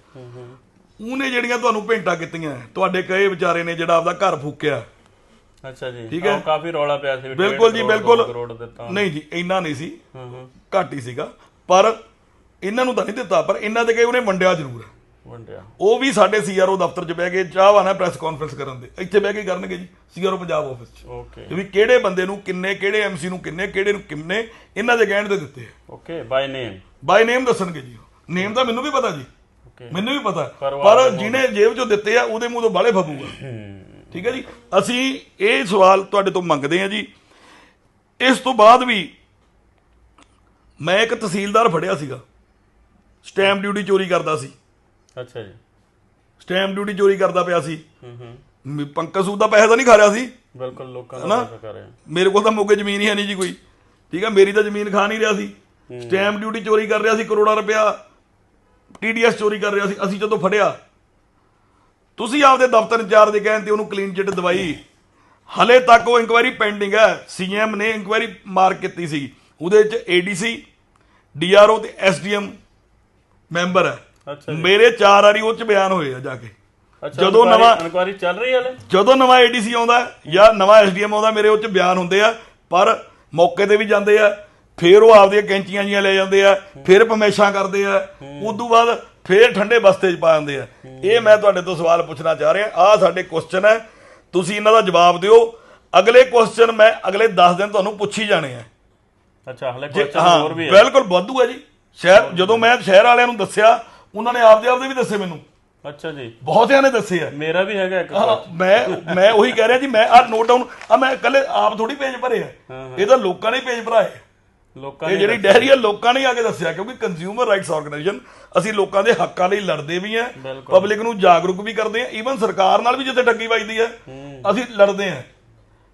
ਉਹਨੇ ਜਿਹੜੀਆਂ ਤੁਹਾਨੂੰ ਭੇਂਟਾ ਕੀਤੀਆਂ ਤੁਹਾਡੇ ਕਹੇ ਵਿਚਾਰੇ ਨੇ ਜਿਹੜਾ ਆਪਦਾ ਘਰ ਫੂਕਿਆ। ਅੱਛਾ ਜੀ। ਠੀਕ ਹੈ। ਕਾਫੀ ਰੌਲਾ ਪਿਆ ਸੀ ਬਿਲਕੁਲ ਜੀ ਬਿਲਕੁਲ। ਨਹੀਂ ਜੀ ਇੰਨਾ ਨਹੀਂ ਸੀ। ਹਾਂ ਹਾਂ। ਘੱਟ ਹੀ ਸੀਗਾ ਪਰ ਇਹਨਾਂ ਨੂੰ ਤਾਂ ਨਹੀਂ ਦਿੱਤਾ ਪਰ ਇਹਨਾਂ ਦੇ ਕਹੇ ਉਹਨੇ ਵੰਡਿਆ ਜ਼ਰੂਰ। ਹੈ ਵੰਡਿਆ। ਉਹ ਵੀ ਸਾਡੇ ਸੀਆਰਓ ਦਫ਼ਤਰ 'ਚ ਬਹਿ ਕੇ ਚਾਹਵਾਨਾ ਪ੍ਰੈਸ ਕਾਨਫਰੰਸ ਕਰਨ ਦੇ। ਇੱਥੇ ਬਹਿ ਕੇ ਕਰਨਗੇ ਜੀ ਸੀਆਰਓ ਪੰਜਾਬ ਆਫਿਸ 'ਚ। ਓਕੇ ਵੀ ਕਿਹੜੇ ਬੰਦੇ ਨੂੰ ਕਿੰਨੇ ਕਿਹੜੇ ਐਮਸੀ ਨੂੰ ਕਿੰਨੇ ਕਿਹੜੇ ਨੂੰ ਕਿੰਨੇ ਇਹਨਾਂ ਦੇ ਕਹਿਣ ਦੇ ਦਿੱਤੇ ਆ। ਓਕੇ ਬਾਈ ਨੇਮ ਬਾਈ ਨੇਮ ਦੱਸਣਗੇ ਜੀ। ਨੇਮ ਤਾਂ ਮੈਨੂੰ ਵੀ ਪਤਾ ਜੀ। ਮੈਨੂੰ ਵੀ ਪਤਾ। ਪਰ ਜਿਹਨੇ ਜੇਬ 'ਚੋਂ ਦਿੱਤੇ ਆ ਉਹਦੇ ਮੂੰਹ ਤੋਂ ਬਾਲੇ ਫਬੂਗਾ। ਠੀਕ ਹੈ ਜੀ? ਅਸੀਂ ਇਹ ਸਵਾਲ ਤੁਹਾਡੇ ਤੋਂ ਮੰਗਦੇ ਹਾਂ ਜੀ। ਇਸ ਤੋਂ ਬਾਅਦ ਵੀ ਮੈਂ ਇੱਕ ਤਹਿਸੀਲਦਾਰ ਫੜਿਆ ਸੀਗਾ। ਸਟੈਂਪ ਡਿਊਟੀ ਚੋਰੀ ਕਰਦਾ ਸੀ। ਅੱਛਾ ਜੀ। ਸਟੈਂਪ ਡਿਊਟੀ ਚੋਰੀ ਕਰਦਾ ਪਿਆ ਸੀ। ਹੂੰ ਹੂੰ। ਪੰਕਜ ਸੂਦ ਦਾ ਪੈਸਾ ਤਾਂ ਨਹੀਂ ਖਾ ਰਿਹਾ ਸੀ। ਬਿਲਕੁਲ ਲੋਕਾਂ? ਦਾ ਪੈਸਾ ਕਰ ਰਹੇ। ਆ। ਮੇਰੇ ਕੋਲ ਤਾਂ ਮੋਗੇ ਜ਼ਮੀਨ ਹੀ ਹੈ ਨਹੀਂ ਜੀ ਕੋਈ। ਠੀਕ ਹੈ ਮੇਰੀ ਤਾਂ ਜ਼ਮੀਨ ਖਾ ਨਹੀਂ ਰਿਹਾ ਸੀ। ਸਟੈਂਪ ਡਿਊਟੀ ਚੋਰੀ ਕਰ ਰਿਹਾ ਸੀ ਕਰੋੜਾਂ ਰੁਪਇਆ। ਟੀਡੀਐਸ ਚੋਰੀ ਕਰ ਰਿਹਾ ਸੀ। ਅਸੀਂ ਜਦੋਂ ਫੜਿਆ ਤੁਸੀਂ ਆਪਦੇ ਦਫ਼ਤਰ ਇੰਚਾਰਜ ਦੇ ਕਹਿਣ ਤੇ ਉਹਨੂੰ ਕਲੀਨ ਚਿੱਟ ਦਵਾਈ। ਹਲੇ ਤੱਕ ਉਹ ਇਨਕੁਆਇਰੀ ਪੈਂਡਿੰਗ ਹੈ। ਸੀਐਮ ਨੇ ਇਨਕੁਆਇਰੀ ਮਾਰਕ ਕੀਤੀ ਸੀ। ਉਹਦੇ ਵਿੱਚ ਏਡੀਸੀ ਡੀਆਰਓ ਤੇ ਐਸਡੀਐਮ ਮੈਂਬਰ ਹੈ। ਮੇਰੇ ਚਾਰ ਵਾਰੀ ਉਹ ਚ ਬਿਆਨ ਹੋਏ ਆ ਜਾ ਕੇ। ਅੱਛਾ ਜਦੋਂ ਨਵਾਂ- ਇਨਕੁਆਰੀ ਚੱਲ ਰਹੀ ਹੈ ਹਲੇ? ਜਦੋਂ ਨਵਾਂ ਏਡੀਸੀ ਆਉਂਦਾ ਜਾਂ ਨਵਾਂ ਐਸਡੀਐਮ ਆਉਂਦਾ ਮੇਰੇ ਉਹ ਚ ਬਿਆਨ ਹੁੰਦੇ ਆ ਪਰ ਮੌਕੇ ਤੇ ਵੀ ਜਾਂਦੇ ਆ ਫਿਰ ਉਹ ਆਪਦੀਆਂ ਕੈਂਚੀਆਂ ਜੀਆਂ ਲੈ ਜਾਂਦੇ ਆ ਫਿਰ ਪਮੇਸ਼ਾਂ ਕਰਦੇ ਆ ਉਦੋਂ ਬਾਅਦ ਫਿਰ ਠੰਡੇ ਬਸਤੇ 'ਚ ਪਾ ਜਾਂਦੇ ਆ। ਇਹ ਮੈਂ ਤੁਹਾਡੇ ਤੋਂ ਸਵਾਲ ਪੁੱਛਣਾ ਚਾਹ ਰਿਹਾ ਆ ਸਾਡੇ ਕੁਐਸਚਨ ਹੈ। ਤੁਸੀਂ ਇਹਨਾਂ ਦਾ ਜਵਾਬ ਦਿਓ। ਅਗਲੇ ਕੁਐਸਚਨ ਮੈਂ ਅਗਲੇ 10 ਦਿਨ ਤੁਹਾਨੂੰ ਪੁੱਛੀ ਜਾਣੇ ਆ। ਅੱਛਾ ਹਲੇ ਕੁਐਸਚਨ ਹੋਰ ਵੀ ਹੈ। ਬਿਲਕੁਲ ਵਾਧੂ ਹੈ ਜੀ। ਸ਼ਹਿਰ ਜਦੋਂ ਮੈਂ ਸ਼ਹਿਰ ਵਾਲਿਆਂ ਨੂੰ ਦੱਸਿਆ ਉਹਨਾਂ ਨੇ ਆਪਦੇ ਆਪਦੇ ਵੀ ਦੱਸੇ ਮੈਨੂੰ। ਅੱਛਾ ਜੀ। ਬਹੁਤਿਆਂ ਨੇ ਦੱਸੇ ਆ। ਮੇਰਾ ਵੀ ਹੈਗਾ ਇੱਕ ਮੈਂ ਮੈਂ ਉਹੀ ਕਹਿ ਰਿਹਾ ਜੀ ਮੈਂ ਆ ਨੋਟ ਡਾਊਨ ਆ ਮੈਂ ਇਕੱਲੇ ਆਪ ਥੋੜੀ ਪੇਜ ਭਰੇ ਆ। ਇਹ ਤਾਂ ਲੋਕਾਂ ਨੇ ਪੇਜ ਭਰਾਏ ਲੋਕਾਂ ਇਹ ਨੇ ਜਿਹੜੀ ਡੈਰੀ ਆ ਲੋਕਾਂ ਨੇ ਆ ਕੇ ਦੱਸਿਆ ਕਿਉਂਕਿ ਕੰਜ਼ਿਊਮਰ ਰਾਈਟਸ ਆਰਗੇਨਾਈਜੇਸ਼ਨ ਅਸੀਂ ਲੋਕਾਂ ਦੇ ਹੱਕਾਂ ਲਈ ਲੜਦੇ ਵੀ ਆ। ਪਬਲਿਕ ਨੂੰ ਜਾਗਰੂਕ ਵੀ ਕਰਦੇ ਆ ਈਵਨ ਸਰਕਾਰ ਨਾਲ ਵੀ ਜਿੱਥੇ ਠੱਗੀ ਵੱਜਦੀ ਆ ਅਸੀਂ ਲੜਦੇ ਆ।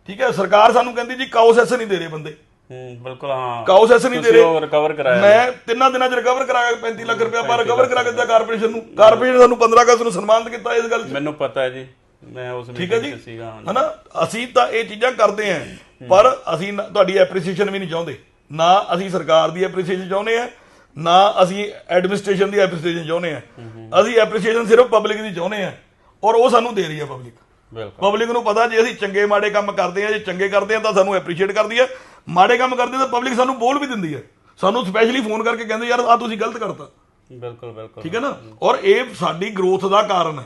ਠੀਕ ਹੈ ਸਰਕਾਰ ਸਾਨੂੰ ਕਹਿੰਦੀ ਜੀ ਕਾਉ ਸੈਸ ਨਹੀਂ ਦੇ ਰਹੇ ਬੰਦੇ। ਹੂੰ ਬਿਲਕੁਲ ਹਾਂ। ਕਾਉ ਸੈਸ ਨਹੀਂ ਦੇ ਤੁਸੀਂ ਉਹ ਰਿਕਵਰ ਕਰਾਇਆ ਮੈਂ ਤਿੰਨਾਂ ਦਿਨਾਂ 'ਚ ਰਿਕਵਰ ਕਰਾ ਕੇ 35 ਲੱਖ ਰੁਪਏ ਪਰ ਰਿਕਵਰ ਕਰਾ ਕੇ ਦਿੱਤਾ ਕਾਰਪੋਰੇਸ਼ਨ ਨੂੰ। ਕਾਰਪੋਰੇਸ਼ਨ ਸਾਨੂੰ 15 ਅਗਸਤ ਨੂੰ ਸਨਮਾਨਿਤ ਕੀਤਾ ਇਸ ਗੱਲ 'ਚ। ਮੈਨੂੰ ਪਤਾ ਹੈ ਜੀ ਮੈਂ ਉਸ ਠੀਕ ਹੈ ਜੀ? ਸੀਗਾ ਹਾਂ। ਹਨਾ? ਅਸੀਂ ਤਾਂ ਇਹ ਚੀਜ਼ਾਂ ਕਰਦੇ ਆਂ ਪਰ ਅਸੀਂ ਨਾ- ਤੁਹਾਡੀ ਐਪਰੀਸੀਏਸ਼ਨ ਵੀ ਨਹੀਂ ਚਾਹੁੰਦੇ। ਨਾ ਅਸੀਂ ਸਰਕਾਰ ਦੀ ਐਪਰੀਸੀਏਸ਼ਨ ਚਾਹੁੰਦੇ ਆ ਨਾ ਅਸੀਂ ਐਡਮਿਨਿਸਟ੍ਰੇਸ਼ਨ ਦੀ ਐਪਰੀਸੀਏਸ਼ਨ ਚਾਹੁੰਦੇ ਆ ਅਸੀਂ ਐਪਰੀਸੀਏਸ਼ਨ ਸਿਰਫ ਪਬਲਿਕ ਦੀ ਚਾਹੁੰਦੇ ਆ ਔਰ ਉਹ ਸਾਨੂੰ ਦੇ ਰਹੀ ਹੈ ਪਬਲਿਕ ਬਿਲਕੁਲ। ਪਬਲਿਕ ਨੂੰ ਪਤਾ ਜੇ ਅਸੀਂ ਚੰਗੇ ਮਾੜੇ ਕੰਮ ਕਰਦੇ ਆ ਜੇ ਚੰਗੇ ਕਰਦੇ ਆ ਤਾਂ ਸਾਨੂੰ ਐਪਰੀਸ਼ੀਏਟ ਕਰਦੀ ਹੈ। ਮਾੜੇ ਕੰਮ ਕਰਦੇ ਤਾਂ ਪਬਲਿਕ ਸਾਨੂੰ ਬੋਲ ਵੀ ਦਿੰਦੀ ਹੈ। ਸਾਨੂੰ ਸਪੈਸ਼ਲੀ ਫੋਨ ਕਰਕੇ ਕਹਿੰਦੇ ਯਾਰ ਆ ਤੁਸੀਂ ਗਲਤ ਕਰਤਾ। ਬਿਲਕੁਲ ਬਿਲਕੁਲ। ਠੀਕ ਹੈ ਨਾ? ਔਰ ਇਹ ਸਾਡੀ ਗਰੋਥ ਦਾ ਕਾਰਨ ਹੈ।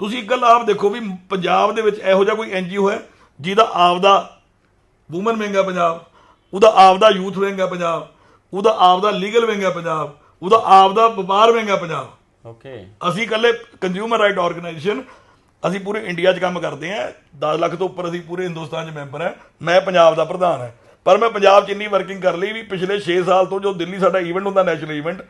ਤੁਸੀਂ ਇੱਕ ਗੱਲ ਆਪ ਦੇਖੋ ਵੀ ਪੰਜਾਬ ਦੇ ਵਿੱਚ ਇਹੋ ਜਿਹਾ ਕੋਈ ਐਨਜੀਓ ਹੈ ਜਿਹਦਾ ਆਪਦਾ ਵੂਮਨ ਵਿੰਗ ਹੈ ਪੰਜਾਬ ਉਹਦਾ ਆਪਦਾ ਯੂਥ ਵਿੰਗ ਹੈ ਪੰਜਾਬ ਉਹਦਾ ਆਪਦਾ ਲੀਗਲ ਵਿੰਗ ਹੈ ਪੰਜਾਬ ਉਹਦਾ ਆਪਦਾ ਵਪਾਰ ਵਿੰਗ ਹੈ ਪੰਜਾਬ। ਓਕੇ ਅਸੀਂ ਇਕੱਲੇ ਕੰਜ਼ਿਊਮਰ ਰਾਈਟ ਆਰਗੇਨਾਈਜੇਸ਼ਨ ਅਸੀਂ ਪੂਰੇ ਇੰਡੀਆ 'ਚ ਕੰਮ ਕਰਦੇ ਹਾਂ। 10 ਲੱਖ ਤੋਂ ਉੱਪਰ ਅਸੀਂ ਪੂਰੇ ਹਿੰਦੁਸਤਾਨ 'ਚ ਮੈਂਬਰ ਹਾਂ। ਮੈਂ ਪੰਜਾਬ ਦਾ ਪ੍ਰਧਾਨ ਹਾਂ। ਪਰ ਮੈਂ ਪੰਜਾਬ 'ਚ ਇੰਨੀ ਵਰਕਿੰਗ ਕਰ ਲਈ ਵੀ ਪਿਛਲੇ 6 ਸਾਲ ਤੋਂ ਜੋ ਦਿੱਲੀ ਸਾਡਾ ਇਵੈਂਟ ਹੁੰਦਾ ਨੈਸ਼ਨਲ ਇਵੈਂਟ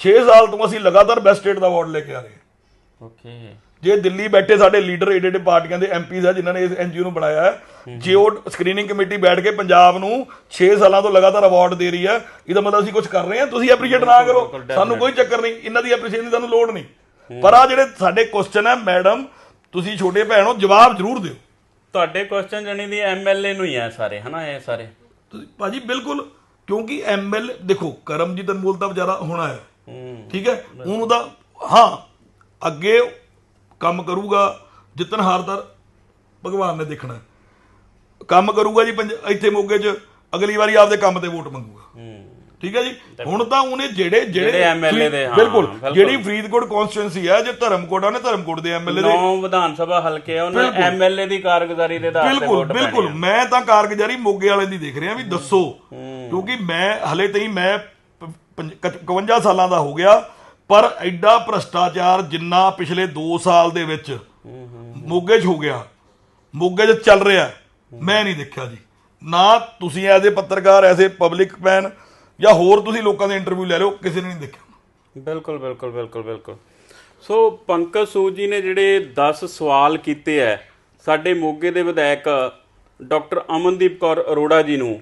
6 ਸਾਲ ਤੋਂ ਅਸੀਂ ਲਗਾਤਾਰ ਬੈਸਟ ਸਟੇਟ ਦਾ ਅਵਾਰਡ ਲੈ ਕੇ ਆ ਰਹੇ ਹਾਂ। ਓਕੇ ਜੇ ਦਿੱਲੀ ਬੈਠੇ ਸਾਡੇ ਲੀਡਰ ਏਡੇ ਏਡੇ ਪਾਰਟੀਆਂ ਦੇ ਐਮਪੀਜ਼ ਆ ਜਿਨ੍ਹਾਂ ਨੇ ਇਸ ਐਨਜੀਓ ਨੂੰ ਬਣਾਇਆ ਹੈ ਜੇ ਉਹ ਸਕਰੀਨਿੰਗ ਕਮੇਟੀ ਬੈਠ ਕੇ ਪੰਜਾਬ ਨੂੰ 6 ਸਾਲਾਂ ਤੋਂ ਲਗਾਤਾਰ ਅਵਾਰਡ ਦੇ ਰਹੀ ਹੈ ਇਹਦਾ ਮਤਲਬ ਅਸੀਂ ਕੁਝ ਕਰ ਰਹੇ ਹਾਂ। ਤੁਸੀਂ ਐਪਰੀਸ਼ੀਏਟ ਨਾ ਕਰੋ। ਸਾਨੂੰ ਕੋਈ ਚੱਕਰ ਨਹੀਂ। ਇਹਨਾਂ ਦੀ ਐਪਰੀਸ਼ੀਏਸ਼ਨ ਦੀ ਸਾਨੂੰ ਲੋੜ ਨਹੀਂ। ਪਰ ਆ ਜਿਹੜੇ ਸਾਡੇ ਕੁਐਸਚਨ ਹੈ ਮੈਡਮ ਤੁਸੀਂ ਛੋਟੇ ਭੈਣੋ ਜਵਾਬ ਜ਼ਰੂਰ ਦਿਓ। ਤੁਹਾਡੇ ਕੁਐਸਚਨ ਜਣੀ ਦੀ ਐਮਐਲਏ ਨੂੰ ਹੀ ਆ ਸਾਰੇ ਹਨਾ ਇਹ ਸਾਰੇ? ਤੁਸੀਂ ਭਾਜੀ ਬਿਲਕੁਲ ਕਿਉਂਕਿ ਐਮਐਲ ਦੇਖੋ ਕਰਮਜੀਤ ਅਨਮੋਲ ਤਾਂ ਵਿਚਾਰਾ ਹੋਣਾ ਹੈ। ਹੂੰ। ਠੀਕ ਹੈ? ਉਹਨੂੰ ਦਾ ਹਾਂ ਅੱਗੇ ਕੰਮ ਕਰੂਗਾ ਜਿੱਤਨ ਹਾਰਦਰ ਭਗਵਾਨ ਨੇ ਦੇਖਣਾ। ਕੰਮ ਕਰੂਗਾ ਜੀ ਇੱਥੇ ਮੋਗੇ 'ਚ ਅਗਲੀ ਵਾਰੀ ਆਪਦੇ ਕੰਮ ਤੇ ਵੋਟ ਮੰਗੂਗਾ। ਹੂੰ। ਠੀਕ ਹੈ ਜੀ? ਹੁਣ ਤਾਂ ਉਹਨੇ ਜਿਹੜੇ ਜਿਹੜੇ MLA ਦੇ, ਹਾਂ, ਬਿਲਕੁਲ। ਜਿਹੜੀ ਫਰੀਦਕੋਟ ਕਨਸਟੀਟੂਐਂਸੀ ਹੈ ਜੇ ਧਰਮਕੋਟ ਆ ਉਹਨੇ ਧਰਮਕੋਟ ਦੇ ਐਮਐਲਏ ਦੇ ਨੌ ਵਿਧਾਨ ਸਭਾ ਹਲਕੇ ਆ ਉਹਨਾਂ ਐਮਐਲਏ ਦੀ ਕਾਰਗੁਜ਼ਾਰੀ ਦੇ ਆਧਾਰ ਤੇ ਬਿਲਕੁਲ ਬਿਲਕੁਲ। ਮੈਂ ਤਾਂ ਕਾਰਗੁਜ਼ਾਰੀ ਮੋਗੇ ਵਾਲਿਆਂ ਦੀ ਦੇਖ ਰਿਹਾ ਵੀ ਦੱਸੋ ਕਿਉਂਕਿ ਮੈਂ ਹਲੇ ਤਾਈਂ ਮੈਂ ਪ- ਪੰਜ- ਕ- 51 ਸਾਲਾਂ ਦਾ ਹੋ ਗਿਆ ਪਰ ਐਡਾ ਭ੍ਰਸ਼ਟਾਚਾਰ ਜਿੰਨਾ ਪਿਛਲੇ 2 ਸਾਲ ਦੇ ਵਿੱਚ ਮੋਗੇ 'ਚ ਹੋ ਗਿਆ ਮੋਗੇ 'ਚ ਚੱਲ ਰਿਹਾ ਮੈਂ ਨਹੀਂ ਦੇਖਿਆ ਜੀ। ਨਾ ਤੁਸੀਂ ਐਜ਼ ਏ ਪੱਤਰਕਾਰ ਐਜ਼ ਏ ਪਬਲਿਕ ਮੈਨ ਜਾਂ ਹੋਰ ਤੁਸੀਂ ਲੋਕਾਂ ਦੇ ਇੰਟਰਵਿਊ ਲੈ ਲਓ, ਕਿਸੇ ਨੇ ਨਹੀਂ ਦੇਖਿਆ। ਬਿਲਕੁਲ ਬਿਲਕੁਲ ਬਿਲਕੁਲ ਬਿਲਕੁਲ। ਸੋ ਪੰਕਜ ਸੂਦ ਜੀ ਨੇ ਜਿਹੜੇ 10 ਸਵਾਲ ਕੀਤੇ ਐ, ਸਾਡੇ ਮੋਗੇ ਦੇ ਵਿਧਾਇਕ ਡਾਕਟਰ ਅਮਨਦੀਪ ਕੌਰ ਅਰੋੜਾ ਜੀ ਨੂੰ,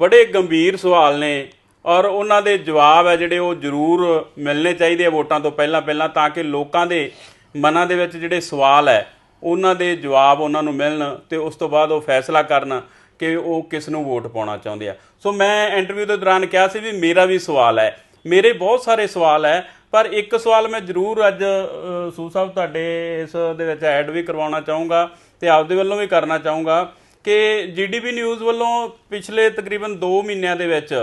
ਬੜੇ ਗੰਭੀਰ ਸਵਾਲ ਨੇ ਔਰ ਉਹਨਾਂ ਦੇ ਜਵਾਬ ਹੈ ਜਿਹੜੇ ਉਹ ਜ਼ਰੂਰ ਮਿਲਣੇ ਚਾਹੀਦੇ ਆ ਵੋਟਾਂ ਤੋਂ ਪਹਿਲਾਂ ਪਹਿਲਾਂ, ਤਾਂ ਕਿ ਲੋਕਾਂ ਦੇ ਮਨਾਂ ਦੇ ਵਿੱਚ ਜਿਹੜੇ ਸਵਾਲ ਹੈ ਉਹਨਾਂ ਦੇ ਜਵਾਬ ਉਹਨਾਂ ਨੂੰ ਮਿਲਣ ਤੇ ਉਸ ਤੋਂ ਬਾਅਦ ਉਹ ਫੈਸਲਾ ਕਰਨ। ਕਿ ਉਹ ਕਿਸ ਨੂੰ ਵੋਟ ਪਾਉਣਾ ਚਾਹੁੰਦੇ ਆ। ਸੋ ਮੈਂ ਇੰਟਰਵਿਊ ਦੇ ਦੌਰਾਨ ਕਿਹਾ ਸੀ ਵੀ ਮੇਰਾ ਵੀ ਸਵਾਲ ਹੈ। ਮੇਰੇ ਬਹੁਤ ਸਾਰੇ ਸਵਾਲ ਹੈ, ਪਰ ਇੱਕ ਸਵਾਲ ਮੈਂ ਜ਼ਰੂਰ ਅੱਜ ਸੂ ਸਾਹਿਬ ਤੁਹਾਡੇ ਇਸ ਦੇ ਵਿੱਚ ਐਡ ਵੀ ਕਰਵਾਉਣਾ ਚਾਹੂੰਗਾ ਤੇ ਆਪਦੇ ਵੱਲੋਂ ਵੀ ਕਰਨਾ ਚਾਹੂੰਗਾ ਕਿ ਜੀਡੀਪੀ ਨਿਊਜ਼ ਵੱਲੋਂ ਪਿਛਲੇ ਤਕਰੀਬਨ 2 ਮਹੀਨਿਆਂ ਦੇ ਵਿੱਚ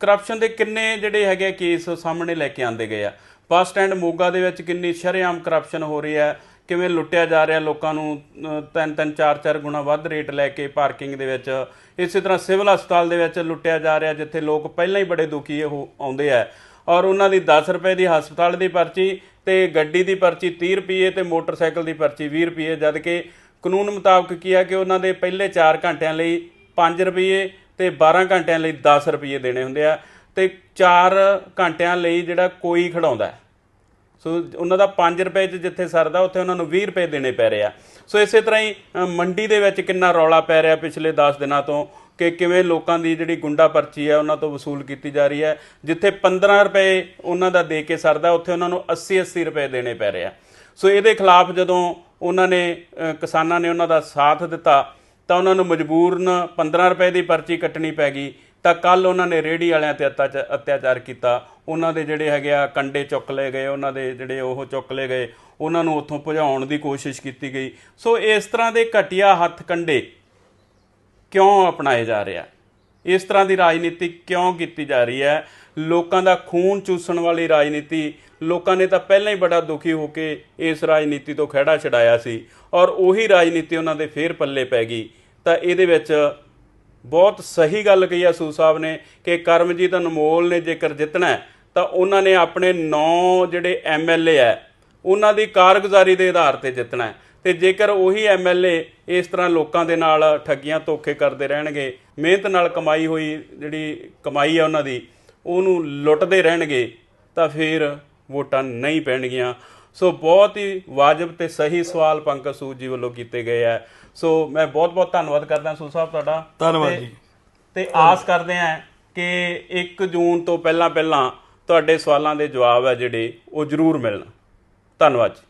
ਕਰਪਸ਼ਨ ਦੇ ਕਿੰਨੇ ਜਿਹੜੇ ਹੈਗੇ ਕੇਸ ਸਾਹਮਣੇ ਲੈ ਕੇ ਆਂਦੇ ਗਏ ਆ। ਬੱਸ ਸਟੈਂਡ ਮੋਗਾ ਦੇ ਵਿੱਚ ਕਿੰਨੀ ਸ਼ਰੇਆਮ ਕਰਪਸ਼ਨ ਹੋ ਰਹੀ ਹੈ। ਕਿਵੇਂ ਲੁੱਟਿਆ ਜਾ ਰਿਹਾ ਲੋਕਾਂ ਨੂੰ? ਤਿੰਨ ਤਿੰਨ, ਚਾਰ ਚਾਰ ਗੁਣਾ ਵੱਧ ਰੇਟ ਲੈ ਕੇ ਪਾਰਕਿੰਗ ਦੇ ਵਿੱਚ। ਇਸੇ ਤਰ੍ਹਾਂ ਸਿਵਲ ਹਸਪਤਾਲ ਦੇ ਵਿੱਚ ਲੁੱਟਿਆ ਜਾ ਰਿਹਾ, ਜਿੱਥੇ ਲੋਕ ਪਹਿਲਾਂ ਹੀ ਬੜੇ ਦੁਖੀ ਉਹ ਆਉਂਦੇ ਆ। ਔਰ ਉਹਨਾਂ ਦੀ 10 ਰੁਪਏ ਦੀ ਹਸਪਤਾਲ ਦੀ ਪਰਚੀ ਤੇ ਗੱਡੀ ਦੀ ਪਰਚੀ 30 ਰੁਪਏ ਤੇ ਮੋਟਰਸਾਈਕਲ ਦੀ ਪਰਚੀ 20 ਰੁਪਏ ਜਦ ਕਿ ਕਾਨੂੰਨ ਮੁਤਾਬਕ ਕੀ ਹੈ ਕਿ ਉਹਨਾਂ ਦੇ ਪਹਿਲੇ 4 ਘੰਟਿਆਂ ਲਈ 5 ਰੁਪਏ ਤੇ 12 ਘੰਟਿਆਂ ਲਈ 10 ਰੁਪਏ ਦੇਣੇ ਹੁੰਦੇ ਆ। ਤੇ 4 ਘੰਟਿਆਂ ਲਈ ਜਿਹੜਾ ਕੋਈ ਖੜਾਉਂਦਾ ਹੈ। ਸੋ ਉਹਨਾਂ ਦਾ 5 ਰੁਪਏ 'ਚ ਜਿੱਥੇ ਸਰਦਾ, ਉੱਥੇ ਉਹਨਾਂ ਨੂੰ 20 ਰੁਪਏ ਦੇਣੇ ਪੈ ਰਿਹਾ ਸੋ ਇਸੇ ਤਰ੍ਹਾਂ ਹੀ ਮੰਡੀ ਦੇ ਵਿੱਚ ਕਿੰਨਾ ਰੌਲਾ ਪੈ ਰਿਹਾ ਪਿਛਲੇ 10 ਦਿਨਾਂ ਤੋਂ ਕਿ ਕਿਵੇਂ ਲੋਕਾਂ ਦੀ ਜਿਹੜੀ ਗੁੰਡਾ ਪਰਚੀ ਹੈ ਉਹਨਾਂ ਤੋਂ ਵਸੂਲ ਕੀਤੀ ਜਾ ਰਹੀ ਹੈ। ਜਿੱਥੇ 15 ਰੁਪਏ ਉਹਨਾਂ ਦਾ ਦੇ ਕੇ ਸਰਦਾ, ਉੱਥੇ ਉਹਨਾਂ ਨੂੰ 80 80 ਰੁਪਏ ਦੇਣੇ ਪੈ ਰਹੇ ਆ। ਸੋ ਇਹਦੇ ਖਿਲਾਫ ਜਦੋਂ ਉਹਨਾਂ ਨੇ ਕਿਸਾਨਾਂ ਨੇ ਉਹਨਾਂ ਦਾ ਸਾਥ ਦਿੱਤਾ, ਤਾਂ ਉਹਨਾਂ ਨੂੰ ਮਜਬੂਰਨ 15 ਰੁਪਏ ਦੀ ਪਰਚੀ ਕੱਟਣੀ ਪੈ ਗਈ। ਤਾਂ ਕੱਲ ਉਹਨਾਂ ਨੇ ਰੇੜੀ ਵਾਲਿਆਂ ਤੇ ਅਤਿਆਚਾ- ਅਤਿਆਚਾਰ ਕੀਤਾ। ਉਹਨਾਂ ਦੇ ਜਿਹੜੇ ਹੈਗੇ ਆ ਕੰਡੇ ਚੁੱਕ ਲਏ ਗਏ, ਉਹਨਾਂ ਦੇ ਜਿਹੜੇ ਉਹ ਚੁੱਕ ਲਏ ਗਏ। ਉਹਨਾਂ ਨੂੰ ਉੱਥੋਂ ਭਜਾਉਣ ਦੀ ਕੋਸ਼ਿਸ਼ ਕੀਤੀ ਗਈ। ਸੋ ਇਸ ਤਰ੍ਹਾਂ ਦੇ ਘਟੀਆ ਹੱਥ ਕੰਡੇ ਕਿਉਂ ਅਪਣਾਏ ਜਾ ਰਿਹਾ ਇਸ ਤਰ੍ਹਾਂ ਦੀ ਰਾਜਨੀਤੀ ਕਿਉਂ ਕੀਤੀ ਜਾ ਰਹੀ ਹੈ? ਲੋਕਾਂ ਦਾ ਖੂਨ ਚੂਸਣ ਵਾਲੀ ਰਾਜਨੀਤੀ। ਲੋਕਾਂ ਨੇ ਤਾਂ ਪਹਿਲਾਂ ਹੀ ਬੜਾ ਦੁਖੀ ਹੋ ਕੇ ਇਸ ਰਾਜਨੀਤੀ ਤੋਂ ਖਹਿੜਾ ਛਡਾਇਆ ਸੀ। ਔਰ ਉਹੀ ਰਾਜਨੀਤੀ ਉਹਨਾਂ ਦੇ ਫੇਰ ਪੱਲੇ ਪੈ ਗਈ। ਤਾਂ ਇਹਦੇ ਵਿੱਚ ਬਹੁਤ ਸਹੀ ਗੱਲ ਕਹੀ ਆ ਸੂ ਸਾਹਿਬ ਨੇ ਕਿ ਕਰਮਜੀਤ ਅਨਮੋਲ ਨੇ ਜੇਕਰ ਜਿੱਤਣਾ ਤਾਂ ਉਹਨਾਂ ਨੇ ਆਪਣੇ 9 ਜਿਹੜੇ ਐਮਐਲਏ ਆ ਉਹਨਾਂ ਦੀ ਕਾਰਗੁਜ਼ਾਰੀ ਦੇ ਆਧਾਰ ਤੇ ਜਿੱਤਣਾ ਹੈ। ਤੇ ਜੇਕਰ ਉਹੀ ਐਮਐਲਏ ਇਸ ਤਰ੍ਹਾਂ ਲੋਕਾਂ ਦੇ ਨਾਲ ਠੱਗੀਆਂ ਧੋਖੇ ਕਰਦੇ ਰਹਿਣਗੇ, ਮਿਹਨਤ ਨਾਲ ਕਮਾਈ ਹੋਈ ਜਿਹੜੀ ਕਮਾਈ ਆ ਉਹਨਾਂ ਦੀ, ਉਹਨੂੰ ਲੁੱਟਦੇ ਰਹਿਣਗੇ, ਤਾਂ ਫਿਰ ਵੋਟਾਂ ਨਹੀਂ ਪੈਣਗੀਆਂ। ਸੋ ਬਹੁਤ ਹੀ ਵਾਜਬ ਤੇ ਸਹੀ ਸਵਾਲ ਪੰਕਜ ਸੂਦ ਜੀ ਵੱਲੋਂ ਕੀਤੇ ਗਏ ਆ। ਸੋ ਮੈਂ ਬਹੁਤ ਬਹੁਤ ਧੰਨਵਾਦ ਕਰਦਾ ਸੂ ਸਾਹਿਬ ਤੁਹਾਡਾ। ਧੰਨਵਾਦ ਜੀ। ਤੇ ਆਸ ਕਰਦੇ ਹਾਂ ਕਿ 1 ਜੂਨ ਤੋਂ ਪਹਿਲਾਂ ਪਹਿਲਾਂ ਤੁਹਾਡੇ ਸਵਾਲਾਂ ਦੇ ਜਵਾਬ ਹੈ ਜਿਹੜੇ ਉਹ ਜ਼ਰੂਰ ਮਿਲਣ। ਧੰਨਵਾਦ ਜੀ।